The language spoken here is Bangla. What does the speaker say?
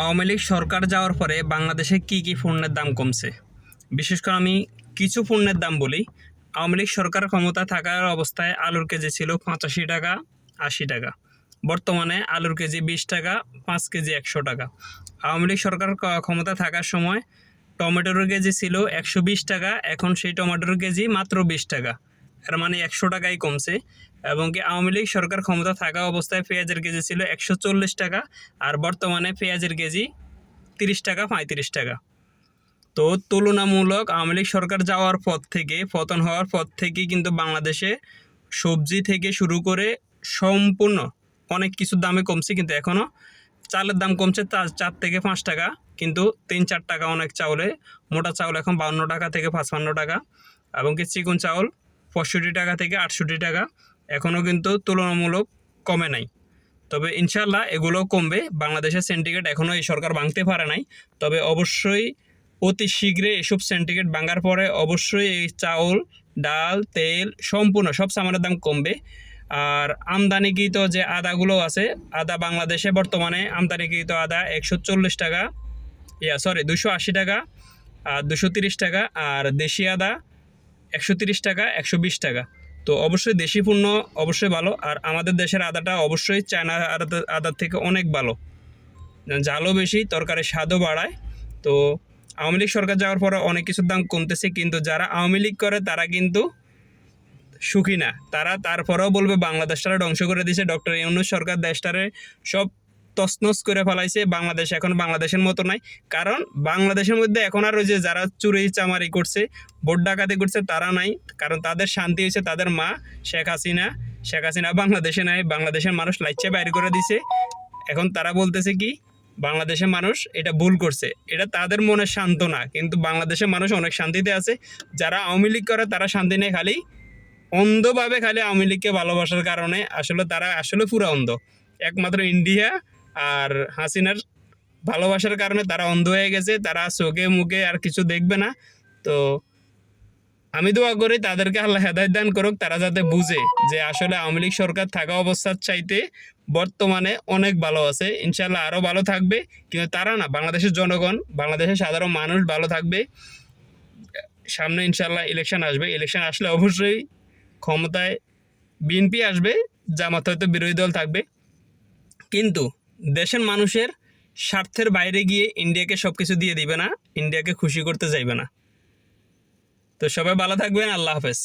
আওয়ামী লীগ সরকার যাওয়ার পরে বাংলাদেশে কি কি পণ্যের দাম কমছে? বিশেষ করে আমি কিছু পণ্যের দাম বলি। আওয়ামী লীগ সরকার ক্ষমতা থাকার অবস্থায় আলুর কেজি ছিল পঁচাশি টাকা, আশি টাকা। বর্তমানে আলুর কেজি বিশ টাকা, পাঁচ কেজি একশো টাকা। আওয়ামী লীগ সরকার ক্ষমতা থাকার সময় টমেটোর কেজি ছিল একশো বিশ টাকা, এখন সেই টমেটোর কেজি মাত্র বিশ টাকা। এর মানে একশো টাকাই কমছে। এবং কি আওয়ামী লীগ সরকার ক্ষমতা থাকা অবস্থায় পেঁয়াজের কেজি ছিল একশো চল্লিশ টাকা আর বর্তমানে পেঁয়াজের কেজি তিরিশ টাকা, পঁয়ত্রিশ টাকা। তো তুলনামূলক আওয়ামী লীগ সরকার যাওয়ার পর থেকে, পতন হওয়ার পর থেকে কিন্তু বাংলাদেশে সবজি থেকে শুরু করে সম্পূর্ণ অনেক কিছু দামে কমছে কিন্তু এখনও চালের দাম কমছে তার চার থেকে পাঁচ টাকা, কিন্তু তিন, চার টাকা অনেক চাউলে। মোটা চাউল এখন বাউন্ন টাকা থেকে পাঁচপান্ন টাকা এবং কি চিকন চাউল পঁয়ষট্টি টাকা থেকে আটষট্টি টাকা। এখনও কিন্তু তুলনামূলক কমে নাই। তবে ইনশাল্লাহ এগুলো কমবে। বাংলাদেশের সেন্টিগ্রেড এখনও এই সরকার ভাঙতে পারে নাই। তবে অবশ্যই অতি শীঘ্রই এসব সেন্টিগ্রেড ভাঙার পরে অবশ্যই এই চাউল, ডাল, তেল সম্পূর্ণ সব সামানের দাম কমবে। আর আমদানিকৃত যে আদাগুলো আছে, আদা বাংলাদেশে বর্তমানে আমদানিকৃত আদা একশো চল্লিশ টাকা, ইয়া সরি দুশো আশি টাকা, আর দুশো তিরিশ টাকা, আর দেশি আদা একশো তিরিশ টাকা, একশো বিশ টাকা। তো অবশ্যই দেশি পণ্য অবশ্যই ভালো, আর আমাদের দেশের আদাটা অবশ্যই চায়না আদা আদার থেকে অনেক ভালো। জালও বেশি তরকারির স্বাদও বাড়ায়। তো আওয়ামী লীগ সরকার যাওয়ার পরে অনেক কিছুর দাম কমতেছে, কিন্তু যারা আওয়ামী লীগ করে তারা কিন্তু সুখী না। তারা তারপরেও বলবে, বাংলাদেশটারে ধ্বংস করে দিয়েছে। ডক্টর ইউনুস সরকার দেশটারে সব তছনছ করে ফেলাইছে বাংলাদেশ। এখন বাংলাদেশের মতো নাই। কারণ বাংলাদেশের মধ্যে এখন আর ওই যে যারা চুরি চামারি করছে, ভোট ডাকাতি করছে, তারা নাই। কারণ তাদের শান্তি হয়েছে, তাদের মা শেখ হাসিনা। শেখ হাসিনা বাংলাদেশে নাই, বাংলাদেশের মানুষ লাইচে বাইর করে দিছে। এখন তারা বলতেছে কি, বাংলাদেশের মানুষ এটা ভুল করছে। এটা তাদের মনে শান্ত না কিন্তু বাংলাদেশের মানুষ অনেক শান্তিতে আছে। যারা আওয়ামী লীগ করে, তারা শান্তি নেই খালি অন্ধভাবে খালি আওয়ামী লীগকে ভালোবাসার কারণে। আসলে তারা আসলে পুরো অন্ধ। একমাত্র ইন্ডিয়া আর হাসিনার ভালোবাসার কারণে তারা অন্ধ হয়ে গেছে, তারা চোখে মুখে আর কিছু দেখবে না। তো আমি দোয়া করি তাদেরকে আল্লাহ হেদায়ত দান করুক, তারা যাতে বুঝে যে আসলে আওয়ামী লীগ সরকার থাকা অবস্থার চাইতে বর্তমানে অনেক ভালো আছে। ইনশাল্লাহ আরও ভালো থাকবে। কিন্তু তারা না, বাংলাদেশের জনগণ, বাংলাদেশের সাধারণ মানুষ ভালো থাকবে। সামনে ইনশাল্লাহ ইলেকশন আসবে। ইলেকশন আসলে অবশ্যই ক্ষমতায় বিএনপি আসবে যা জামাত হয়তো বিরোধী দল থাকবে। কিন্তু দেশের মানুষের স্বার্থের বাইরে গিয়ে ইন্ডিয়াকে সব কিছু দিয়ে দিবে না, ইন্ডিয়াকে খুশি করতে চাইবে না। তো সবাই ভালো থাকবেন, আল্লাহ হাফেজ।